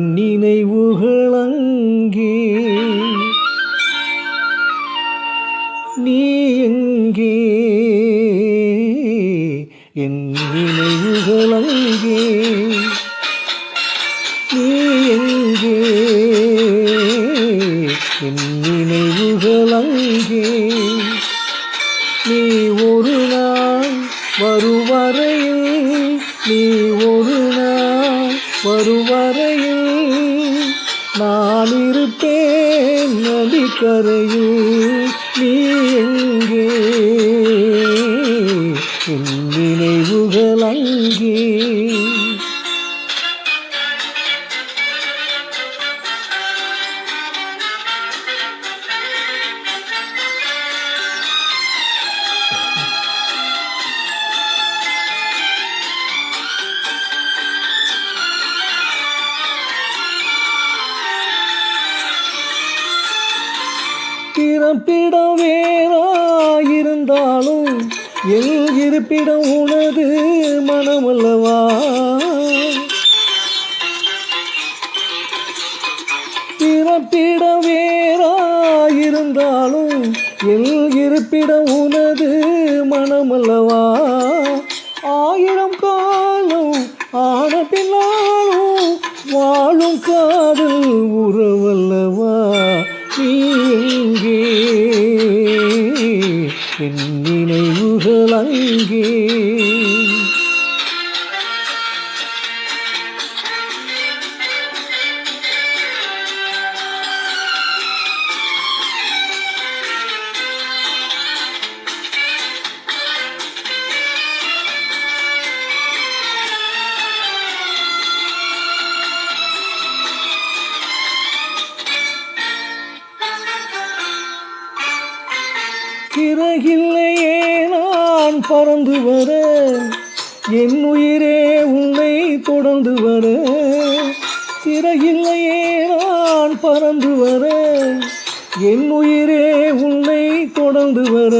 நினைவுகளங்கே நீ எங்கே? என் நினைவுகளங்கே. நீ எங்கே? என் நினைவுகளங்கே. நீ ஒரு நாள் வருவரையில் நீ ஒரு நாள் வருவரை நதி நதிக்கரையில் நீ எங்கே? என் நினைவுகள் அங்கே. பிறப்பிடம் வேறாயிருந்தாலும் எல் இருப்பிடம் உனது மனமல்லவா? பிறப்பிடம் வேறாயிருந்தாலும் எல் இருப்பிடம் உனது மனமல்லவா? ஆயிரம் காலம் ஆன பின்னாலும் வாழும் காதல் உறவல்லவா? நீ நினைவுகள் அங்கே சிறகில்லையே நான் பறந்து வர என் உயிரே உன்னை தொடர்ந்து வர. சிறகில்லையே நான் பறந்து வர என் உயிரே உன்னை தொடர்ந்து வர.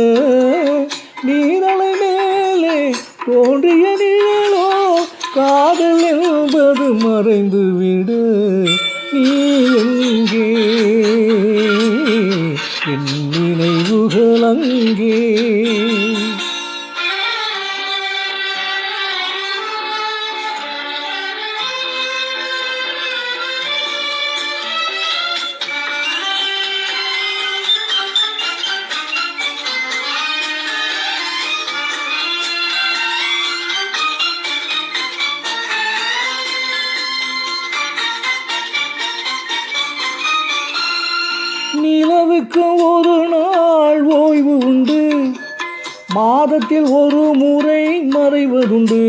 நீரலை மேலே தோன்றிய நிழலோ காதல் என்பது மறைந்து விடு. நீ எங்கே? என் நினைவுகள் அங்கே. ஆண்டுக்கு ஒரு நாள் ஓய்வு உண்டு. மாதத்தில் ஒரு முறை மறைவதுண்டு.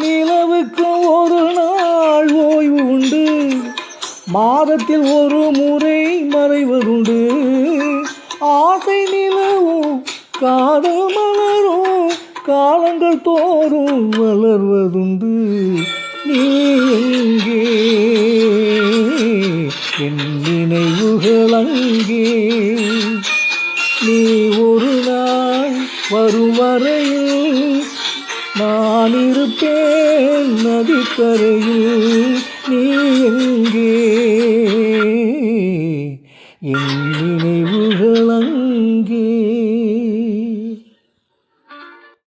நிலவுக்கு ஒரு நாள் ஓய்வு உண்டு. மாதத்தில் ஒரு முறை மறைவதுண்டு. ஆசை நிலவும் காதல் மலரும் காலங்கள் தோறும் வளர்வதுண்டு. நீ எங்கே? வருவரையில் நான் இருப்பேன் நதிக்கரையில். நீ எங்கே? என்